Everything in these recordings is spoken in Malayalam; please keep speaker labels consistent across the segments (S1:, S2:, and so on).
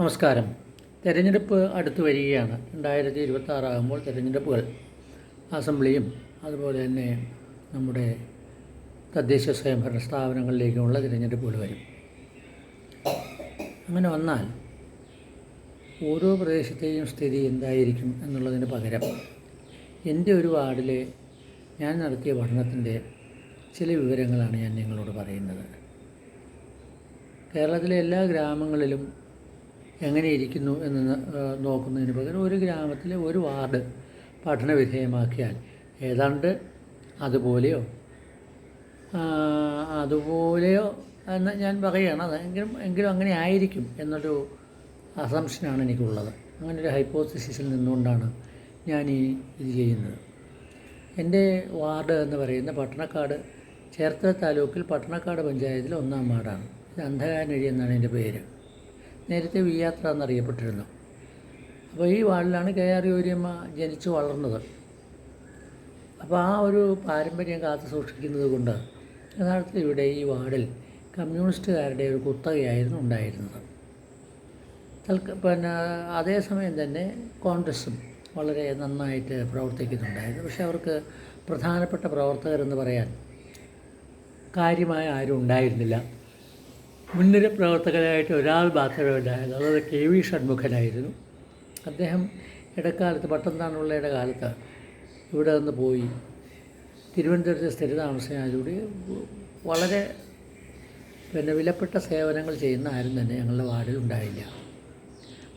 S1: നമസ്കാരം. തെരഞ്ഞെടുപ്പ് അടുത്തു വരികയാണ്. രണ്ടായിരത്തി ഇരുപത്തി ആറാകുമ്പോൾ തെരഞ്ഞെടുപ്പുകൾ അസംബ്ലിയും അതുപോലെ തന്നെ നമ്മുടെ തദ്ദേശ സ്വയംഭരണ സ്ഥാപനങ്ങളിലേക്കുമുള്ള തിരഞ്ഞെടുപ്പുകൾ വരും. അങ്ങനെ വന്നാൽ ഓരോ പ്രദേശത്തെയും സ്ഥിതി എന്തായിരിക്കും എന്നുള്ളതിന് പകരം എന്റെ ഒരു വാർഡിലെ ഞാൻ നടത്തിയ പഠനത്തിന്റെ ചില വിവരങ്ങളാണ് ഞാൻ നിങ്ങളോട് പറയുന്നത്. കേരളത്തിലെ എല്ലാ ഗ്രാമങ്ങളിലും എങ്ങനെ ഇരിക്കുന്നു എന്ന് നോക്കുന്നതിന് പകരം ഒരു ഗ്രാമത്തിലെ ഒരു വാർഡ് പഠന വിധേയമാക്കിയാൽ ഏതാണ്ട് അതുപോലെയോ? അതുപോലെയോ എന്ന് ഞാൻ പറയുകയാണ്. അതെങ്കിലും എങ്കിലും അങ്ങനെ ആയിരിക്കും എന്നൊരു അസംഷനാണ് എനിക്കുള്ളത്. അങ്ങനെ ഒരു ഹൈപ്പോത്തിസിസിൽ നിന്നുകൊണ്ടാണ് ഞാൻ ഈ ഇത് ചെയ്യുന്നത്. എന്റെ വാർഡ് എന്ന് പറയുന്ന പട്ടണക്കാട് ചേർത്തല താലൂക്കിൽ പട്ടണക്കാട് പഞ്ചായത്തിലെ ഒന്നാം വാർഡാണ്. ഇത് അന്ധകാരനഴി എന്നാണ് എന്റെ പേര്. നേരത്തെ വിയാത്ര എന്നറിയപ്പെട്ടിരുന്നു അപ്പോൾ ഈ വാർഡിലാണ് കെ ആർ യൂരിയമ്മ ജനിച്ചു വളർന്നത്. അപ്പോൾ ആ ഒരു പാരമ്പര്യം കാത്തു സൂക്ഷിക്കുന്നത് കൊണ്ട് യഥാർത്ഥത്തിൽ ഇവിടെ ഈ വാർഡിൽ കമ്മ്യൂണിസ്റ്റുകാരുടെ ഒരു കുത്തകയായിരുന്നു ഉണ്ടായിരുന്നത്. തൽക്ക പിന്നെ അതേസമയം തന്നെ കോൺഗ്രസ്സും വളരെ നന്നായിട്ട് പ്രവർത്തിക്കുന്നുണ്ടായിരുന്നു. പക്ഷേ അവർക്ക് പ്രധാനപ്പെട്ട പ്രവർത്തകരെന്ന് പറയാൻ കാര്യമായ ആരും ഉണ്ടായിരുന്നില്ല. മുൻനിര പ്രവർത്തകനായിട്ട് ഒരാൾ മാത്രമേ ഉണ്ടായിരുന്നു അതായത് കെ വി ഷൺമുഖനായിരുന്നു. അദ്ദേഹം ഇടക്കാലത്ത് പട്ടംതാണുള്ളയുടെ കാലത്ത് ഇവിടെ നിന്ന് പോയി. തിരുവനന്തപുരത്ത് സ്ഥിരതാമസമായതോടെ വളരെ പിന്നെ വിലപ്പെട്ട സേവനങ്ങൾ ചെയ്യുന്ന ആരും തന്നെ ഞങ്ങളുടെ വാർഡിൽ ഉണ്ടായില്ല.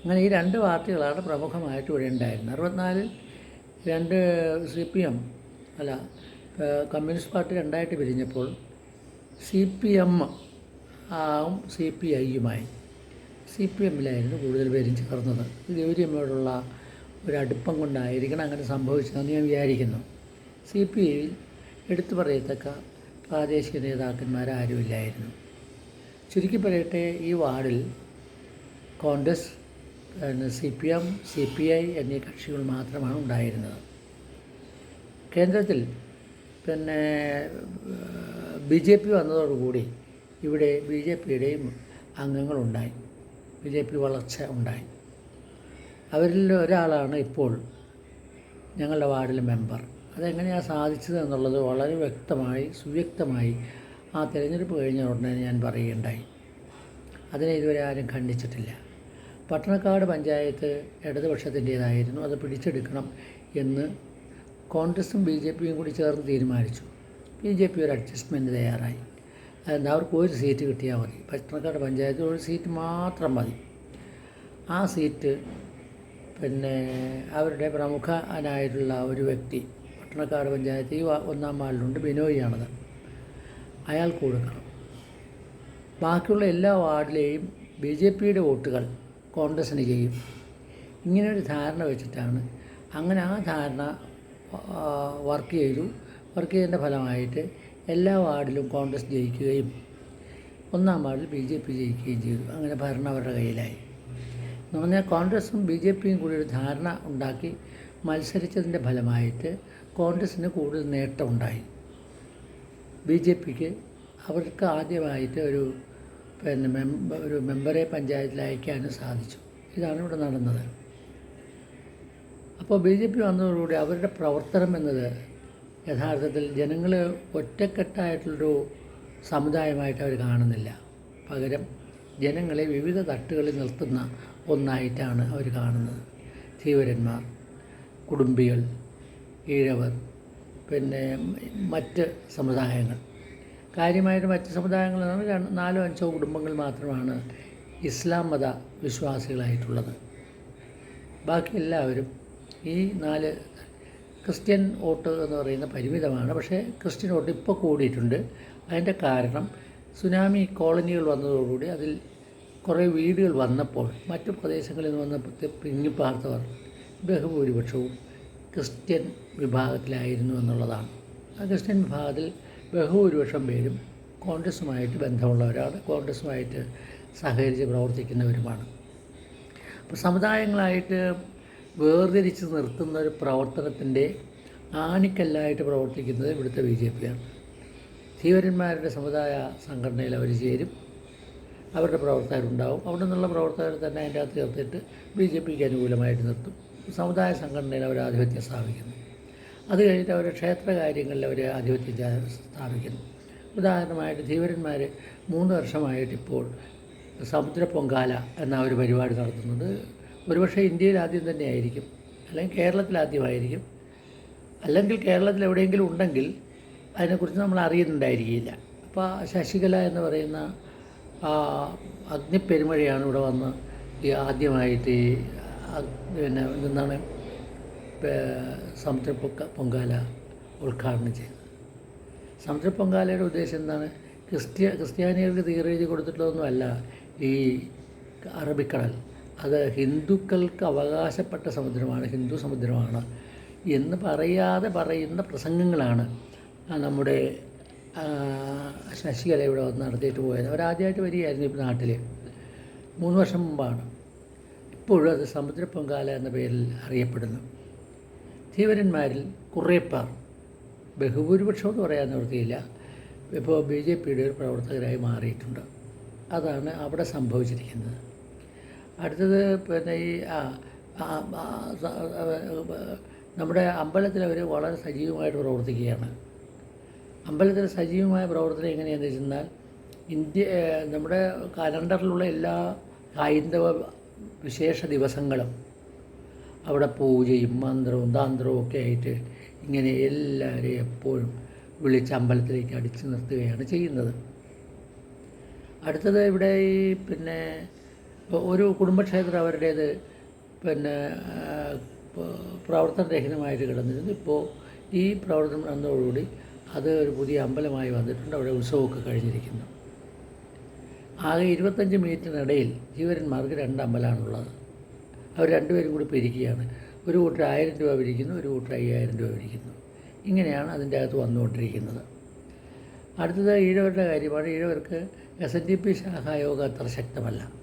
S1: അങ്ങനെ ഈ രണ്ട് പാർട്ടികളാണ് പ്രമുഖമായിട്ട് ഇവിടെ ഉണ്ടായിരുന്നത് അറുപത്തിനാലിൽ രണ്ട് സി പി എം അല്ല കമ്മ്യൂണിസ്റ്റ് പാർട്ടി രണ്ടായിട്ട് പിരിഞ്ഞപ്പോൾ സി പി എം ആവും സി പി ഐയുമായി. സി പി എമ്മിലായിരുന്നു കൂടുതൽ പേരും ചേർന്നത്. ഗൗരിയമ്മയോടുള്ള ഒരു അടുപ്പം കൊണ്ടായിരിക്കണം അങ്ങനെ സംഭവിച്ചതെന്ന് ഞാൻ വിചാരിക്കുന്നു. സി പി ഐയിൽ എടുത്തു പറയത്തക്ക പ്രാദേശിക നേതാക്കന്മാരാരുമില്ലായിരുന്നു ചുരുക്കി പറയട്ടെ ഈ വാർഡിൽ Congress C P M C P I എന്നീ കക്ഷികൾ മാത്രമാണ് ഉണ്ടായിരുന്നത്. കേന്ദ്രത്തിൽ പിന്നെ ബി ജെ പി വന്നതോടുകൂടി ഇവിടെ ബി ജെ പിയുടെയും അംഗങ്ങളുണ്ടായി. ബി ജെ പി വളർച്ച ഉണ്ടായി. അവരിൽ ഒരാളാണ് ഇപ്പോൾ ഞങ്ങളുടെ വാർഡിലെ മെമ്പർ. അതെങ്ങനെയാണ് സാധിച്ചത് എന്നുള്ളത് വളരെ വ്യക്തമായി സുവ്യക്തമായി ആ തിരഞ്ഞെടുപ്പ് കഴിഞ്ഞ ഉടനെ ഞാൻ പറയുകയുണ്ടായി. അതിനെ ഇതുവരെ ആരും ഖണ്ഡിച്ചിട്ടില്ല. പട്ടണക്കാട് പഞ്ചായത്ത് ഇടതുപക്ഷത്തിന്റേതായിരുന്നു. അത് പിടിച്ചെടുക്കണം എന്ന് കോൺഗ്രസും ബി ജെ പിയും കൂടി ചേർന്ന് തീരുമാനിച്ചു. ബി ജെ പി ഒരു അഡ്ജസ്റ്റ്മെന്റ് തയ്യാറായി. അതെന്താ അവർക്ക് ഒരു സീറ്റ് കിട്ടിയാൽ മതി. പച്ചനക്കാട് പഞ്ചായത്തിൽ ഒരു സീറ്റ് മാത്രം മതി. ആ സീറ്റ് പിന്നെ അവരുടെ പ്രമുഖനായിട്ടുള്ള ഒരു വ്യക്തി പട്ടണക്കാട് പഞ്ചായത്ത് ഈ ഒന്നാം വാർഡിലുണ്ട് ബിനോയിയാണത്. അയാൾക്ക് കൊടുക്കണം. ബാക്കിയുള്ള എല്ലാ വാർഡിലെയും ബി ജെ പിയുടെ വോട്ടുകൾ കോൺഗ്രസ്സിന് ചെയ്യും. ഇങ്ങനൊരു ധാരണ വെച്ചിട്ടാണ് അങ്ങനെ ആ ധാരണ വർക്ക് ചെയ്തു. വർക്ക് ചെയ്തതിന്റെ ഫലമായിട്ട് എല്ലാ വാർഡിലും കോൺഗ്രസ് ജയിക്കുകയും ഒന്നാം വാർഡിൽ ബി ജെ പി ജയിക്കുകയും ചെയ്തു. അങ്ങനെ ഭരണം അവരുടെ കയ്യിലായി. എന്ന് പറഞ്ഞാൽ കോൺഗ്രസും ബി ജെ പിയും കൂടി ഒരു ധാരണ ഉണ്ടാക്കി മത്സരിച്ചതിന്റെ ഫലമായിട്ട് കോൺഗ്രസ്സിന് കൂടുതൽ നേട്ടമുണ്ടായി ബി ജെ പിക്ക് അവർക്ക് ആദ്യമായിട്ട് ഒരു പിന്നെ മെമ്പ ഒരു മെമ്പറെ പഞ്ചായത്തിൽ അയക്കാനും സാധിച്ചു. ഇതാണ് ഇവിടെ നടന്നത്. അപ്പോൾ ബി ജെ പി വന്നതോടുകൂടി അവരുടെ പ്രവർത്തനം എന്നത് യഥാർത്ഥത്തിൽ ജനങ്ങൾ ഒറ്റക്കെട്ടായിട്ടുള്ളൊരു സമുദായമായിട്ട് അവർ കാണുന്നില്ല. പകരം ജനങ്ങളെ വിവിധ തട്ടുകളിൽ നിർത്തുന്ന ഒന്നായിട്ടാണ് അവർ കാണുന്നത്. ധീവരന്മാർ കുടുംബികൾ ഈഴവർ പിന്നെ മറ്റ് സമുദായങ്ങൾ. കാര്യമായിട്ട് മറ്റ് സമുദായങ്ങൾ നാലോ അഞ്ചോ കുടുംബങ്ങൾ മാത്രമാണ് ഇസ്ലാം മത വിശ്വാസികളായിട്ടുള്ളത്. ബാക്കി എല്ലാവരും ഈ നാല് ക്രിസ്ത്യൻ വോട്ട് എന്ന് പറയുന്ന പരിമിതമാണ്. പക്ഷേ ക്രിസ്ത്യൻ വോട്ട് ഇപ്പോൾ കൂടിയിട്ടുണ്ട്. അതിന്റെ കാരണം സുനാമി കോളനികൾ വന്നതോടുകൂടി അതിൽ കുറേ വീടുകൾ വന്നപ്പോൾ മറ്റു പ്രദേശങ്ങളിൽ നിന്ന് വന്നപ്പോഴത്തെ പിങ്ങിപ്പാർത്തവർ ബഹുഭൂരിപക്ഷവും ക്രിസ്ത്യൻ വിഭാഗത്തിലായിരുന്നു എന്നുള്ളതാണ്. ആ ക്രിസ്ത്യൻ വിഭാഗത്തിൽ ബഹുഭൂരിപക്ഷം പേരും കോൺഗ്രസുമായിട്ട് ബന്ധമുള്ളവരാണ്. കോൺഗ്രസ്സുമായിട്ട് സഹകരിച്ച് പ്രവർത്തിക്കുന്നവരുമാണ്. അപ്പോൾ സമുദായങ്ങളായിട്ട് വേർതിരിച്ച് നിർത്തുന്ന ഒരു പ്രവർത്തനത്തിന്റെ ആണിക്കല്ലായിട്ട് പ്രവർത്തിക്കുന്നത് ഇവിടുത്തെ ബി ജെ പിയാണ്. ധീവരന്മാരുടെ സമുദായ സംഘടനയിൽ അവർ ചേരും. അവരുടെ പ്രവർത്തകരുണ്ടാവും. അവിടെ നിന്നുള്ള പ്രവർത്തകർ തന്നെ അതിന്റെ അകത്ത് ചേർത്തിട്ട് ബി ജെ പിക്ക് അനുകൂലമായിട്ട് നിർത്തും. സമുദായ സംഘടനയിൽ അവർ ആധിപത്യം സ്ഥാപിക്കുന്നു. അത് കഴിഞ്ഞിട്ട് അവർ ക്ഷേത്ര കാര്യങ്ങളിൽ അവർ ആധിപത്യം സ്ഥാപിക്കുന്നു. ഉദാഹരണമായിട്ട് ധീവരന്മാർ മൂന്ന് വർഷമായിട്ട് ഇപ്പോൾ സമുദ്ര പൊങ്കാല എന്ന ഒരു പരിപാടി നടത്തുന്നത് ഒരുപക്ഷെ ഇന്ത്യയിൽ ആദ്യം തന്നെ ആയിരിക്കും. അല്ലെങ്കിൽ കേരളത്തിൽ ആദ്യമായിരിക്കും. അല്ലെങ്കിൽ കേരളത്തിൽ എവിടെയെങ്കിലും ഉണ്ടെങ്കിൽ അതിനെക്കുറിച്ച് നമ്മൾ അറിയുന്നുണ്ടായിരിക്കില്ല. അപ്പോൾ ശശികല എന്ന് പറയുന്ന ആ അഗ്നിപ്പെരുമഴയാണ് ഇവിടെ വന്ന് ഈ ആദ്യമായിട്ട് ഈ പിന്നെ എന്താണ് സമുദ്ര പൊക്ക പൊങ്കാല ഉദ്ഘാടനം ചെയ്തത്. സമുദ്ര പൊങ്കാലയുടെ ഉദ്ദേശം എന്താണ്? ക്രിസ്ത്യ ക്രിസ്ത്യാനികൾക്ക് തീരെഴുതി കൊടുത്തിട്ടുള്ളതൊന്നുമല്ല ഈ അറബിക്കടൽ. അത് ഹിന്ദുക്കൾക്ക് അവകാശപ്പെട്ട സമുദ്രമാണ് ഹിന്ദു സമുദ്രമാണ് എന്ന് പറയാതെ പറയുന്ന പ്രസംഗങ്ങളാണ് നമ്മുടെ ശശികല ഇവിടെ വന്ന് നടത്തിയിട്ട് പോയത്. അവരാദ്യമായിട്ട് വരികയായിരുന്നു ഇപ്പോൾ നാട്ടിൽ മൂന്ന് വർഷം മുമ്പാണ്. ഇപ്പോഴും അത് സമുദ്ര പൊങ്കാല എന്ന പേരിൽ അറിയപ്പെടുന്നു. ധീവരന്മാരിൽ കുറേ പേർ ബഹുഭൂരിപക്ഷം എന്ന് പറയാൻ നിർത്തിയില്ല ഇപ്പോൾ ബി ജെ പിയുടെ ഒരു പ്രവർത്തകരായി മാറിയിട്ടുണ്ട്. അതാണ് അവിടെ സംഭവിച്ചിരിക്കുന്നത്. അടുത്തത് പിന്നെ ഈ നമ്മുടെ അമ്പലത്തിൽ അവർ വളരെ സജീവമായിട്ട് പ്രവർത്തിക്കുകയാണ്. അമ്പലത്തിലെ സജീവമായ പ്രവർത്തനം എങ്ങനെയാണെന്ന് വെച്ചെന്നാൽ ഇന്ത്യ നമ്മുടെ കലണ്ടറിലുള്ള എല്ലാ ഹൈന്ദവ വിശേഷ ദിവസങ്ങളും അവിടെ പൂജയും മന്ത്രവും താന്ത്രവും ഒക്കെ ആയിട്ട് ഇങ്ങനെ എല്ലാവരെയും എപ്പോഴും വിളിച്ച് അമ്പലത്തിലേക്ക് അടിച്ചു നിർത്തുകയാണ് ചെയ്യുന്നത്. അടുത്തത് ഇവിടെ ഈ പിന്നെ ഒരു കുടുംബക്ഷേത്രം അവരുടേത് പിന്നെ പ്രവർത്തനരഹിതമായിട്ട് കിടന്നിരുന്നു. ഇപ്പോൾ ഈ പ്രവർത്തനം വന്നതോടുകൂടി അത് ഒരു പുതിയ അമ്പലമായി വന്നിട്ടുണ്ട്. അവിടെ ഉത്സവമൊക്കെ കഴിഞ്ഞിരിക്കുന്നു. ആകെ ഇരുപത്തഞ്ച് മിനിറ്റിനിടയിൽ ജീവരന്മാർക്ക് രണ്ട് അമ്പലമാണുള്ളത് അവർ രണ്ടുപേരും കൂടി പിരിക്കുകയാണ്. ഒരു കൂട്ടർ ആയിരം രൂപ പിരിക്കുന്നു ഒരു കൂട്ടർ അയ്യായിരം രൂപ പിരിക്കുന്നു. ഇങ്ങനെയാണ് അതിന്റെ അകത്ത് വന്നുകൊണ്ടിരിക്കുന്നത്. അടുത്തത് ഈഴവരുടെ കാര്യമാണ്. ഈഴവർക്ക് എസ് എൻ ഡി പി ശാഖായോഗ അത്ര ശക്തമല്ല.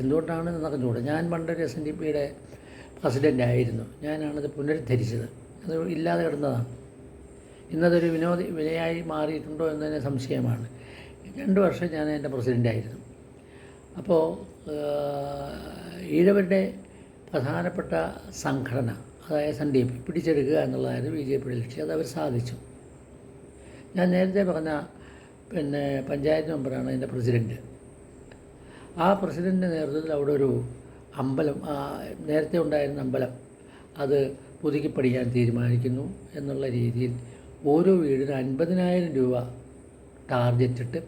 S1: എന്തുകൊണ്ടാണെന്ന് ചോദിച്ചു ഞാൻ പണ്ടൊരു എസ് എൻ ഡി പിയുടെ പ്രസിഡന്റ് ആയിരുന്നു ഞാനാണത് പുനരുദ്ധരിച്ചത്. അത് ഇല്ലാതെ കിടന്നതാണ്. ഇന്നതൊരു വിനോദ വിനയായി മാറിയിട്ടുണ്ടോ എന്നതിന് സംശയമാണ്. രണ്ട് വർഷം ഞാൻ എന്റെ പ്രസിഡന്റായിരുന്നു അപ്പോൾ ഈഴവരുടെ പ്രധാനപ്പെട്ട സംഘടന അതായത് എൻ ഡി പി പിടിച്ചെടുക്കുക എന്നുള്ളതായിരുന്നു ബി ജെ പിയുടെ ലക്ഷ്യം. അത് അവർ സാധിച്ചു. ഞാൻ നേരത്തെ പറഞ്ഞ പിന്നെ പഞ്ചായത്ത് മെമ്പറാണ് എന്റെ പ്രസിഡന്റ് ആ പ്രസിഡന്റിന്റെ നേതൃത്വത്തിൽ അവിടെ ഒരു അമ്പലം നേരത്തെ ഉണ്ടായിരുന്ന അമ്പലം അത് പുതുക്കി പണിയാൻ തീരുമാനിക്കുന്നു എന്നുള്ള രീതിയിൽ ഓരോ വീടിനും അൻപതിനായിരം രൂപ ടാർഗറ്റ് ഇട്ട്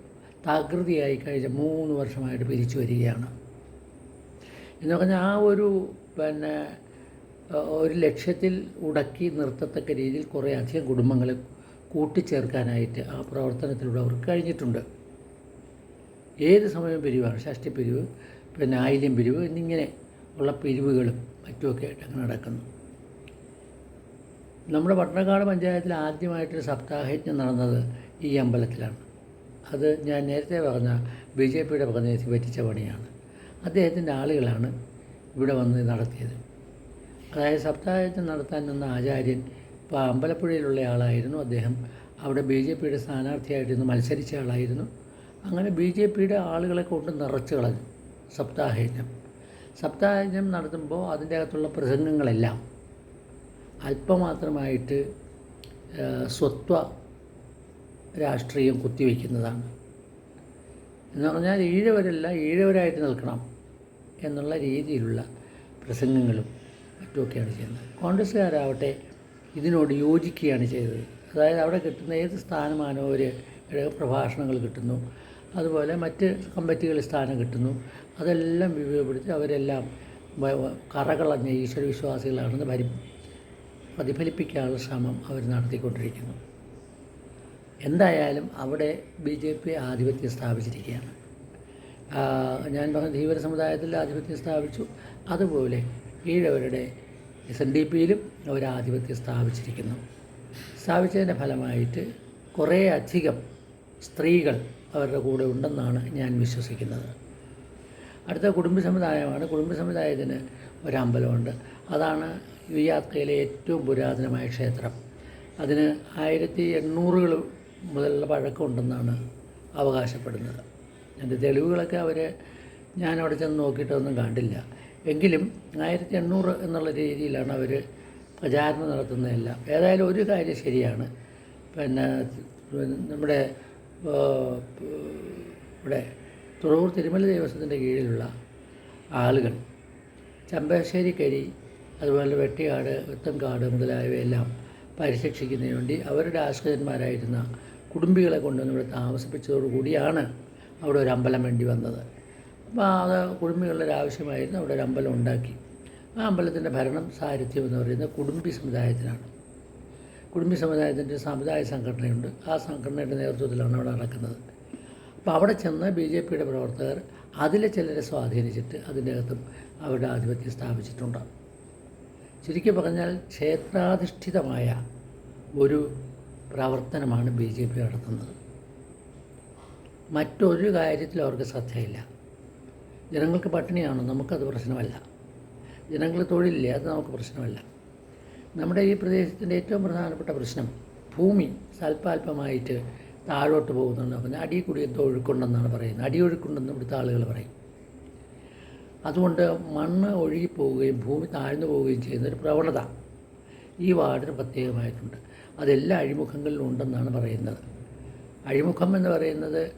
S1: തകൃതിയായി കഴിഞ്ഞ മൂന്ന് വർഷമായിട്ട് പിരിച്ചു വരികയാണ്. എന്ന് പറഞ്ഞാൽ ആ ഒരു പിന്നെ ഒരു ലക്ഷ്യത്തിൽ ഉടക്കി നിർത്തത്തക്ക രീതിയിൽ കുറേ അധികം കുടുംബങ്ങൾ കൂട്ടിച്ചേർക്കാനായിട്ട് ആ പ്രവർത്തനത്തിലൂടെ അവർക്ക് കഴിഞ്ഞിട്ടുണ്ട്. ഏത് സമയവും പിരിവാണ് ഷഷ്ടി പിരിവ് പിന്നെ ആയില്യം പിരിവ് എന്നിങ്ങനെ ഉള്ള പിരിവുകളും മറ്റുമൊക്കെ ആയിട്ട് അങ്ങനെ നടക്കുന്നു. നമ്മുടെ പട്ടണക്കാട് പഞ്ചായത്തിൽ ആദ്യമായിട്ടൊരു സപ്താഹയജ്ഞം നടന്നത് ഈ അമ്പലത്തിലാണ്. അത് ഞാൻ നേരത്തെ പറഞ്ഞ ബി ജെ പിയുടെ പ്രതിനിധി പറ്റിച്ച പണിയാണ്. അദ്ദേഹത്തിന്റെ ആളുകളാണ് ഇവിടെ വന്ന് നടത്തിയത്. അതായത് സപ്താഹയജ്ഞം നടത്താൻ നിന്ന ആചാര്യൻ ഇപ്പോൾ അമ്പലപ്പുഴയിലുള്ള ആളായിരുന്നു. അദ്ദേഹം അവിടെ ബി ജെ പിയുടെ സ്ഥാനാർത്ഥിയായിട്ടിരുന്ന് മത്സരിച്ച ആളായിരുന്നു. അങ്ങനെ ബി ജെ പിയുടെ ആളുകളെ കൊണ്ട് നിറച്ചു കളഞ്ഞു. സപ്താഹയജ്ഞം. സപ്താഹയജ്ഞം നടത്തുമ്പോൾ അതിന്റെ അകത്തുള്ള പ്രസംഗങ്ങളെല്ലാം അല്പമാത്രമായിട്ട് സ്വത്വ രാഷ്ട്രീയം കുത്തിവെക്കുന്നതാണ്. എന്ന് പറഞ്ഞാൽ ഈഴവരല്ല ഈഴവരായിട്ട് നിൽക്കണം എന്നുള്ള രീതിയിലുള്ള പ്രസംഗങ്ങളും മറ്റുമൊക്കെയാണ് ചെയ്യുന്നത്. കോൺഗ്രസ്സുകാരാവട്ടെ ഇതിനോട് യോജിക്കുകയാണ് ചെയ്തത്. അതായത് അവിടെ കിട്ടുന്ന ഏത് സ്ഥാനമാണോ ഒരു പ്രഭാഷണങ്ങൾ കിട്ടുന്നു. അതുപോലെ മറ്റ് കമ്മിറ്റികളിൽ സ്ഥാനം കിട്ടുന്നു. അതെല്ലാം ഉപയോഗപ്പെടുത്തി അവരെല്ലാം കറകളഞ്ഞ ഈശ്വരവിശ്വാസികളാണെന്ന് ഭരി പ്രതിഫലിപ്പിക്കാനുള്ള ശ്രമം അവർ നടത്തിക്കൊണ്ടിരിക്കുന്നു. എന്തായാലും അവിടെ ബി ജെ പി ആധിപത്യം സ്ഥാപിച്ചിരിക്കുകയാണ്. ഞാൻ പറഞ്ഞ ധീവര സമുദായത്തിൽ ആധിപത്യം സ്ഥാപിച്ചു. അതുപോലെ ഈഴവരുടെ എസ് എൻ ഡി പിയിലും അവർ ആധിപത്യം സ്ഥാപിച്ചിരിക്കുന്നു. സ്ഥാപിച്ചതിന്റെ ഫലമായിട്ട് കുറേ അധികം സ്ത്രീകൾ അവരുടെ കൂടെ ഉണ്ടെന്നാണ് ഞാൻ വിശ്വസിക്കുന്നത്. അടുത്ത കുടുംബ സമുദായമാണ് കുടുംബ സമുദായത്തിന് ഒരമ്പലമുണ്ട്. അതാണ് യുയാത്രയിലെ ഏറ്റവും പുരാതനമായ ക്ഷേത്രം. അതിന് ആയിരത്തി എണ്ണൂറുകൾ മുതലുള്ള പഴക്കമുണ്ടെന്നാണ് അവകാശപ്പെടുന്നത്. എന്റെ തെളിവുകളൊക്കെ അവർ ഞാൻ അവിടെ ചെന്ന് നോക്കിയിട്ടൊന്നും കണ്ടില്ല. എങ്കിലും ആയിരത്തി എണ്ണൂറ് എന്നുള്ള രീതിയിലാണ് അവർ പ്രചാരണം നടത്തുന്നതെല്ലാം. ഏതായാലും ഒരു കാര്യം ശരിയാണ്. പിന്നെ നമ്മുടെ ഇവിടെ തുറവൂർ തിരുമല ദേവസ്വത്തിന്റെ കീഴിലുള്ള ആളുകൾ ചമ്പശ്ശേരിക്കരി അതുപോലെ വെട്ടിയാട് വിത്തൻകാട് മുതലായവയെല്ലാം പരിരക്ഷിക്കുന്നതിന് വേണ്ടി അവരുടെ ആശ്രിതന്മാരായിരുന്ന കുടുംബികളെ കൊണ്ടുവന്ന് ഇവിടെ താമസിപ്പിച്ചതോടുകൂടിയാണ് അവിടെ ഒരു അമ്പലം വേണ്ടി വന്നത്. അപ്പോൾ അത് കുടുംബികളുടെ ആവശ്യമായിരുന്നു അവിടെ ഒരു അമ്പലം ഉണ്ടാക്കി. ആ അമ്പലത്തിന്റെ ഭരണം സാരഥ്യം എന്ന് പറയുന്നത് കുടുംബി സമുദായത്തിനാണ്. കുടുംബി സമുദായത്തിന്റെ സമുദായ സംഘടനയുണ്ട്. ആ സംഘടനയുടെ നേതൃത്വത്തിലാണ് അവിടെ നടക്കുന്നത്. അപ്പോൾ അവിടെ ചെന്ന് ബി ജെ പിയുടെ പ്രവർത്തകർ അതിലെ ചിലരെ സ്വാധീനിച്ചിട്ട് അതിന്റെ അകത്തും അവരുടെ ആധിപത്യം സ്ഥാപിച്ചിട്ടുണ്ട്. ചുരുക്കി പറഞ്ഞാൽ ക്ഷേത്രാധിഷ്ഠിതമായ ഒരു പ്രവർത്തനമാണ് ബി ജെ പി നടത്തുന്നത്. മറ്റൊരു കാര്യത്തിൽ അവർക്ക് ശ്രദ്ധയില്ല. ജനങ്ങൾക്ക് പട്ടിണിയാണോ? നമുക്കത് പ്രശ്നമല്ല. ജനങ്ങൾ തൊഴിലില്ല? അത് നമുക്ക് പ്രശ്നമല്ല. നമ്മുടെ ഈ പ്രദേശത്തിന്റെ ഏറ്റവും പ്രധാനപ്പെട്ട പ്രശ്നം ഭൂമി സൽപ്പാൽപമായിട്ട് താഴോട്ട് പോകുന്നുണ്ട്. പിന്നെ അടി കൂടി എന്തോ ഒഴുക്കുണ്ടെന്നാണ് പറയുന്നത്. അടിയൊഴുക്കുണ്ടെന്ന് ഇവിടുത്തെ ആളുകൾ പറയും. അതുകൊണ്ട് മണ്ണ് ഒഴുകി പോവുകയും ഭൂമി താഴ്ന്നു പോവുകയും ചെയ്യുന്ന ഒരു പ്രവണത ഈ വാർഡിന് പ്രത്യേകമായിട്ടുണ്ട്. അതെല്ലാ അഴിമുഖങ്ങളിലും ഉണ്ടെന്നാണ് പറയുന്നത്. അഴിമുഖം എന്ന് പറയുന്നത്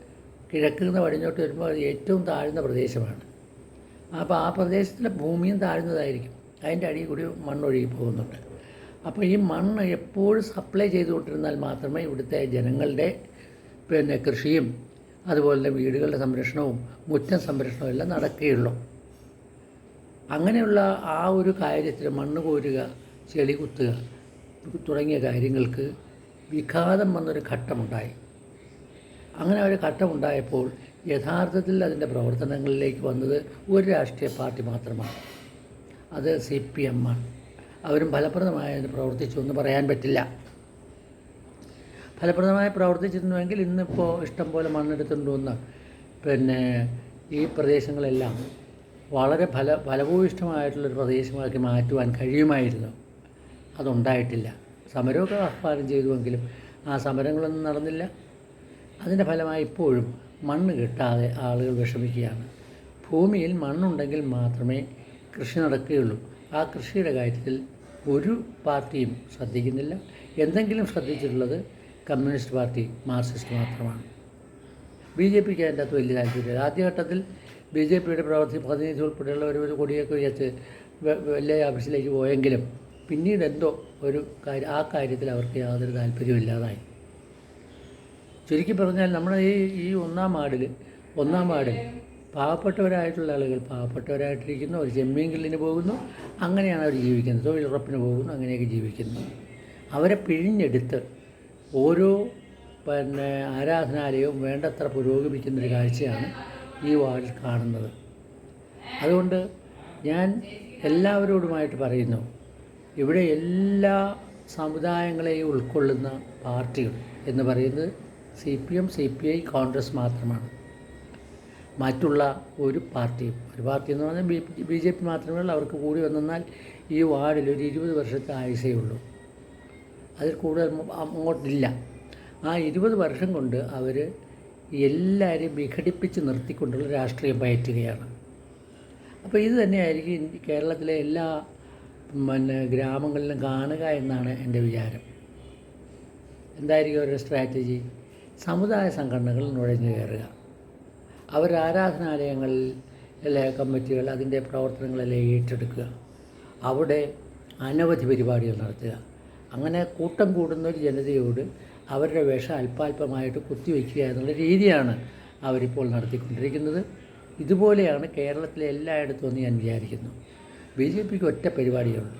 S1: കിഴക്ക് നിന്ന് പടിഞ്ഞോട്ട് വരുമ്പോൾ ഏറ്റവും താഴ്ന്ന പ്രദേശമാണ്. അപ്പോൾ ആ പ്രദേശത്തിലെ ഭൂമിയും താഴ്ന്നതായിരിക്കും. അതിന്റെ അടിയിൽ കൂടി മണ്ണൊഴുകി പോകുന്നുണ്ട് അപ്പോൾ ഈ മണ്ണ് എപ്പോഴും സപ്ലൈ ചെയ്തുകൊണ്ടിരുന്നാൽ മാത്രമേ ഇവിടുത്തെ ജനങ്ങളുടെ പിന്നെ കൃഷിയും അതുപോലെ തന്നെ വീടുകളുടെ സംരക്ഷണവും മുറ്റം സംരക്ഷണവും എല്ലാം നടക്കുകയുള്ളൂ. അങ്ങനെയുള്ള ആ ഒരു കാര്യത്തിൽ മണ്ണ് കോരുക ചെളി കുത്തുക തുടങ്ങിയ കാര്യങ്ങൾക്ക് വിഘാതം വന്നൊരു ഘട്ടമുണ്ടായി. അങ്ങനെ ഒരു ഘട്ടമുണ്ടായപ്പോൾ യഥാർത്ഥത്തിൽ അതിന്റെ പ്രവർത്തനങ്ങളിലേക്ക് വന്നത് ഒരു രാഷ്ട്രീയ പാർട്ടി മാത്രമാണ്. അത് സി പി എം ആണ്. അവരും ഫലപ്രദമായി പ്രവർത്തിച്ചു എന്ന് പറയാൻ പറ്റില്ല. ഫലപ്രദമായി പ്രവർത്തിച്ചിരുന്നുവെങ്കിൽ ഇന്നിപ്പോൾ ഇഷ്ടം പോലെ മണ്ണെടുത്തുകൊണ്ടുവന്ന് പിന്നെ ഈ പ്രദേശങ്ങളെല്ലാം വളരെ ഫല ഫലഭൂയിഷ്ടമായിട്ടുള്ളൊരു പ്രദേശമാക്കി മാറ്റുവാൻ കഴിയുമായിരുന്നു. അതുണ്ടായിട്ടില്ല. സമരമൊക്കെ ആഹ്വാനം ചെയ്തുവെങ്കിലും ആ സമരങ്ങളൊന്നും നടന്നില്ല. അതിന്റെ ഫലമായി ഇപ്പോഴും മണ്ണ് കിട്ടാതെ ആളുകൾ വിഷമിക്കുകയാണ്. ഭൂമിയിൽ മണ്ണുണ്ടെങ്കിൽ മാത്രമേ കൃഷി നടക്കുകയുള്ളൂ. ആ കൃഷിയുടെ കാര്യത്തിൽ ഒരു പാർട്ടിയും ശ്രദ്ധിക്കുന്നില്ല. എന്തെങ്കിലും ശ്രദ്ധിച്ചിട്ടുള്ളത് കമ്മ്യൂണിസ്റ്റ് പാർട്ടി മാർക്സിസ്റ്റ് മാത്രമാണ്. ബി ജെ പിക്ക് അതിന്റെ അകത്ത് വലിയ താല്പര്യമില്ല. ആദ്യഘട്ടത്തിൽ ബി ജെ പിയുടെ പ്രവർത്തി പ്രതിനിധി ഉൾപ്പെടെയുള്ളവർ ഒരു കൊടിയൊക്കെ ഉയർത്ത് വ- വലിയ ഓഫീസിലേക്ക് പോയെങ്കിലും പിന്നീട് എന്തോ ഒരു കാര്യം ആ കാര്യത്തിൽ അവർക്ക് യാതൊരു താല്പര്യമില്ലാതായി ചുരുക്കി പറഞ്ഞാൽ നമ്മുടെ ഈ ഈ ഒന്നാം വാർഡിൽ ഒന്നാം വാർഡിൽ പാവപ്പെട്ടവരായിട്ടുള്ള ആളുകൾ പാവപ്പെട്ടവരായിട്ടിരിക്കുന്നു അവർ ചെമ്മീൻ കില്ലിന് പോകുന്നു അങ്ങനെയാണ് അവർ ജീവിക്കുന്നത്. തൊഴിലുറപ്പിന് പോകുന്നു അങ്ങനെയൊക്കെ ജീവിക്കുന്നു. അവരെ പിഴിഞ്ഞെടുത്ത് ഓരോ പിന്നെ ആരാധനാലയവും വേണ്ടത്ര പുരോഗമിക്കുന്നൊരു കാഴ്ചയാണ് ഈ വാർഡിൽ കാണുന്നത്. അതുകൊണ്ട് ഞാൻ എല്ലാവരോടുമായിട്ട് പറയുന്നു ഇവിടെ എല്ലാ സമുദായങ്ങളെയും ഉൾക്കൊള്ളുന്ന പാർട്ടികൾ എന്ന് പറയുന്നത് C P M C P I Congress മാത്രമാണ്. മറ്റുള്ള ഒരു പാർട്ടിയും ഒരു പാർട്ടി എന്ന് പറഞ്ഞാൽ ബി ബി ജെ പി മാത്രമേ ഉള്ളൂ. അവർക്ക് കൂടി വന്നാൽ ഈ വാർഡിൽ ഒരു ഇരുപത് വർഷത്തെ ആയുസേ ഉള്ളൂ. അതിൽ കൂടുതൽ അങ്ങോട്ടില്ല ആ ഇരുപത് വർഷം കൊണ്ട് അവർ എല്ലാവരെയും വിഘടിപ്പിച്ച് നിർത്തിക്കൊണ്ടുള്ള രാഷ്ട്രീയം പയറ്റുകയാണ്. അപ്പോൾ ഇത് തന്നെയായിരിക്കും കേരളത്തിലെ എല്ലാ പിന്നെ ഗ്രാമങ്ങളിലും കാണുക എന്നാണ് എന്റെ വിചാരം. എന്തായിരിക്കും അവരുടെ സ്ട്രാറ്റജി? സമുദായ സംഘടനകൾ നുഴഞ്ഞു കയറുക. അവർ ആരാധനാലയങ്ങളിൽ എല്ലാ കമ്മിറ്റികൾ അതിന്റെ പ്രവർത്തനങ്ങളെല്ലാം ഏറ്റെടുക്കുക. അവിടെ അനവധി പരിപാടികൾ നടത്തുക. അങ്ങനെ കൂട്ടം കൂടുന്ന ഒരു ജനതയോട് അവരുടെ വേഷം അല്പാൽപമായിട്ട് കുത്തിവെക്കുക എന്നുള്ള രീതിയാണ് അവരിപ്പോൾ നടത്തിക്കൊണ്ടിരിക്കുന്നത്. ഇതുപോലെയാണ് കേരളത്തിലെ എല്ലായിടത്തും എന്ന് ഞാൻ വിചാരിക്കുന്നു. ബി ജെ പിക്ക് ഒറ്റ പരിപാടികളുണ്ട്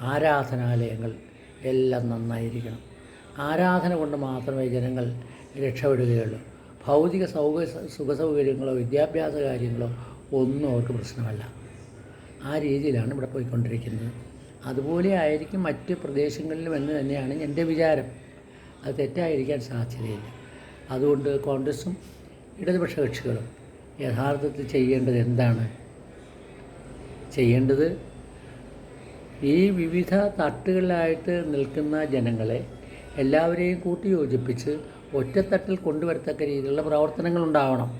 S1: ആരാധനാലയങ്ങൾ എല്ലാം നന്നായിരിക്കണം. ആരാധന കൊണ്ട് മാത്രമേ ജനങ്ങൾ രക്ഷപ്പെടുകയുള്ളൂ. ഭൗതിക സൗക സുഖസൗകര്യങ്ങളോ വിദ്യാഭ്യാസ കാര്യങ്ങളോ ഒന്നും അവർക്ക് പ്രശ്നമല്ല. ആ രീതിയിലാണ് ഇവിടെ പോയിക്കൊണ്ടിരിക്കുന്നത്. അതുപോലെ ആയിരിക്കും മറ്റ് പ്രദേശങ്ങളിലും എന്ന് തന്നെയാണ് എന്റെ വിചാരം. അത് തെറ്റായിരിക്കാൻ സാധ്യതയില്ല. അതുകൊണ്ട് കോൺഗ്രസും ഇടതുപക്ഷ കക്ഷികളും യഥാർത്ഥത്തിൽ ചെയ്യേണ്ടത് എന്താണ്? ചെയ്യേണ്ടത് ഈ വിവിധ തട്ടുകളിലായിട്ട് നിൽക്കുന്ന ജനങ്ങളെ എല്ലാവരെയും കൂട്ടി യോജിപ്പിച്ച് ഒറ്റത്തട്ടിൽ കൊണ്ടുവരത്തക്ക രീതിയിലുള്ള പ്രവർത്തനങ്ങൾ ഉണ്ടാവണം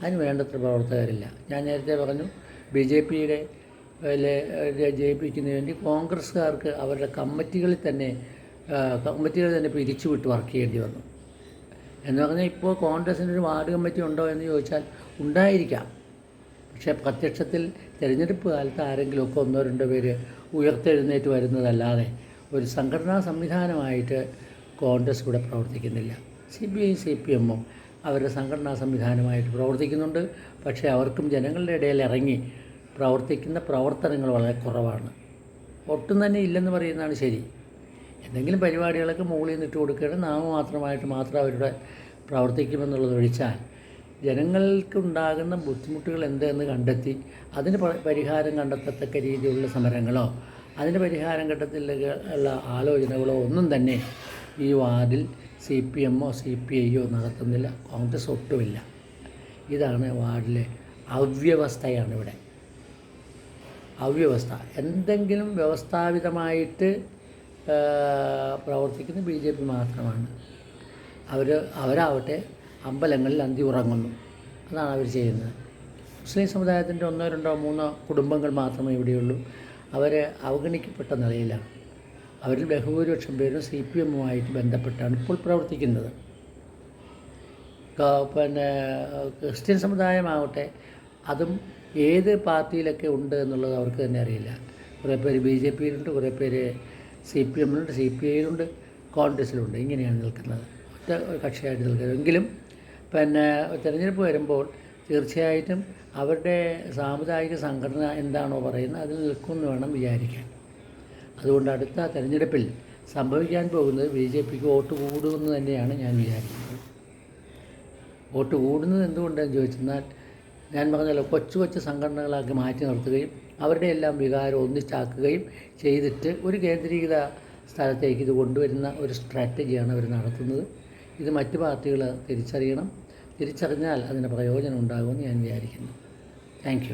S1: അതിന് വേണ്ടത്ര പ്രവർത്തകരില്ല. ഞാൻ നേരത്തെ പറഞ്ഞു ബി ജെ പിയുടെ ജയിപ്പിക്കുന്നതിന് വേണ്ടി കോൺഗ്രസ്സുകാർക്ക് അവരുടെ കമ്മിറ്റികളിൽ തന്നെ കമ്മിറ്റികൾ തന്നെ പിരിച്ചുവിട്ട് വർക്ക് ചെയ്യേണ്ടി വന്നു. എന്ന് പറഞ്ഞാൽ ഇപ്പോൾ കോൺഗ്രസിന് ഒരു വാർഡ് കമ്മിറ്റി ഉണ്ടോ എന്ന് ചോദിച്ചാൽ ഉണ്ടായിരിക്കാം. പക്ഷേ പ്രത്യക്ഷത്തിൽ തിരഞ്ഞെടുപ്പ് കാലത്ത് ആരെങ്കിലുമൊക്കെ ഒന്നോ രണ്ടോ പേര് ഉയർത്തെഴുന്നേറ്റ് വരുന്നതല്ലാതെ ഒരു സംഘടനാ സംവിധാനമായിട്ട് കോൺഗ്രസ് ഇവിടെ പ്രവർത്തിക്കുന്നില്ല. C P I C P എമ്മും അവരുടെ സംഘടനാ സംവിധാനമായിട്ട് പ്രവർത്തിക്കുന്നുണ്ട്. പക്ഷേ അവർക്കും ജനങ്ങളുടെ ഇടയിൽ ഇറങ്ങി പ്രവർത്തിക്കുന്ന പ്രവർത്തനങ്ങൾ വളരെ കുറവാണ്. ഒട്ടും തന്നെ ഇല്ലെന്ന് പറയുന്നതാണ് ശരി. എന്തെങ്കിലും പരിപാടികളൊക്കെ മുകളിൽ നിന്ന് ഇട്ട് കൊടുക്കുകയാണ് നാമമാത്രമായിട്ട് മാത്രം അവരുടെ പ്രവർത്തിക്കുമെന്നുള്ളത് ഒഴിച്ചാൽ ജനങ്ങൾക്കുണ്ടാകുന്ന ബുദ്ധിമുട്ടുകൾ എന്തെന്ന് കണ്ടെത്തി അതിന് പരിഹാരം കണ്ടെത്തത്തക്ക രീതിയിലുള്ള സമരങ്ങളോ അതിന് പരിഹാരം ഘട്ടത്തിലുള്ള ആലോചനകളോ ഒന്നും തന്നെ ഈ വാർഡിൽ സി പി എമ്മോ സി പി ഐയോ നടത്തുന്നില്ല. കോൺഗ്രസ് ഒട്ടുമില്ല. ഇതാണ് വാർഡിലെ അവ്യവസ്ഥയാണ് ഇവിടെ. അവ്യവസ്ഥ. എന്തെങ്കിലും വ്യവസ്ഥാപിതമായിട്ട് പ്രവർത്തിക്കുന്ന ബി ജെ പി മാത്രമാണ്. അവർ അവരാവട്ടെ അമ്പലങ്ങളിൽ അന്തി ഉറങ്ങുന്നു. അതാണ് അവർ ചെയ്യുന്നത്. മുസ്ലിം സമുദായത്തിന്റെ ഒന്നോ രണ്ടോ മൂന്നോ കുടുംബങ്ങൾ മാത്രമേ ഇവിടെയുള്ളൂ. അവർ അവഗണിക്കപ്പെട്ട നിലയിലാണ്. അവരിൽ ബഹുഭൂരിപക്ഷം പേരും സി പി എമ്മുമായിട്ട് ബന്ധപ്പെട്ടാണ് ഇപ്പോൾ പ്രവർത്തിക്കുന്നത്. പിന്നെ ക്രിസ്ത്യൻ സമുദായമാവട്ടെ അതും ഏത് പാർട്ടിയിലൊക്കെ ഉണ്ട് എന്നുള്ളത് അവർക്ക് തന്നെ അറിയില്ല. കുറേ പേര് ബി ജെ പിയിലുണ്ട് കുറേ പേര് സി പി എമ്മിലുണ്ട് സി പി ഐയിലുണ്ട് കോൺഗ്രസ്സിലുണ്ട്. ഇങ്ങനെയാണ് നിൽക്കുന്നത്. ഒറ്റ കക്ഷിയായിട്ട് നിൽക്കുന്നത്. എങ്കിലും പിന്നെ തിരഞ്ഞെടുപ്പ് വരുമ്പോൾ തീർച്ചയായിട്ടും അവരുടെ സാമുദായിക സംഘടന എന്താണോ പറയുന്നത് അതിൽ നിൽക്കുമെന്ന് വേണം വിചാരിക്കാൻ. അതുകൊണ്ട് അടുത്ത തെരഞ്ഞെടുപ്പിൽ സംഭവിക്കാൻ പോകുന്നത് ബി ജെ പിക്ക് വോട്ട് കൂടുമെന്ന് തന്നെയാണ് ഞാൻ വിചാരിക്കുന്നത്. വോട്ട് കൂടുന്നത് എന്തുകൊണ്ടെന്ന് ചോദിച്ചെന്നാൽ ഞാൻ പറഞ്ഞല്ലോ കൊച്ചു കൊച്ചു സംഘടനകളാക്കി മാറ്റി നിർത്തുകയും അവരുടെ എല്ലാം വികാരം ഒന്നിച്ചാക്കുകയും ചെയ്തിട്ട് ഒരു കേന്ദ്രീകൃത സ്ഥലത്തേക്ക് ഇത് കൊണ്ടുവരുന്ന ഒരു സ്ട്രാറ്റജിയാണ് അവർ നടത്തുന്നത്. ഇത് മറ്റു പാർട്ടികൾ തിരിച്ചറിയണം. തിരിച്ചറിഞ്ഞാൽ അതിന് പ്രയോജനം ഉണ്ടാകുമെന്ന് ഞാൻ വിചാരിക്കുന്നു. താങ്ക്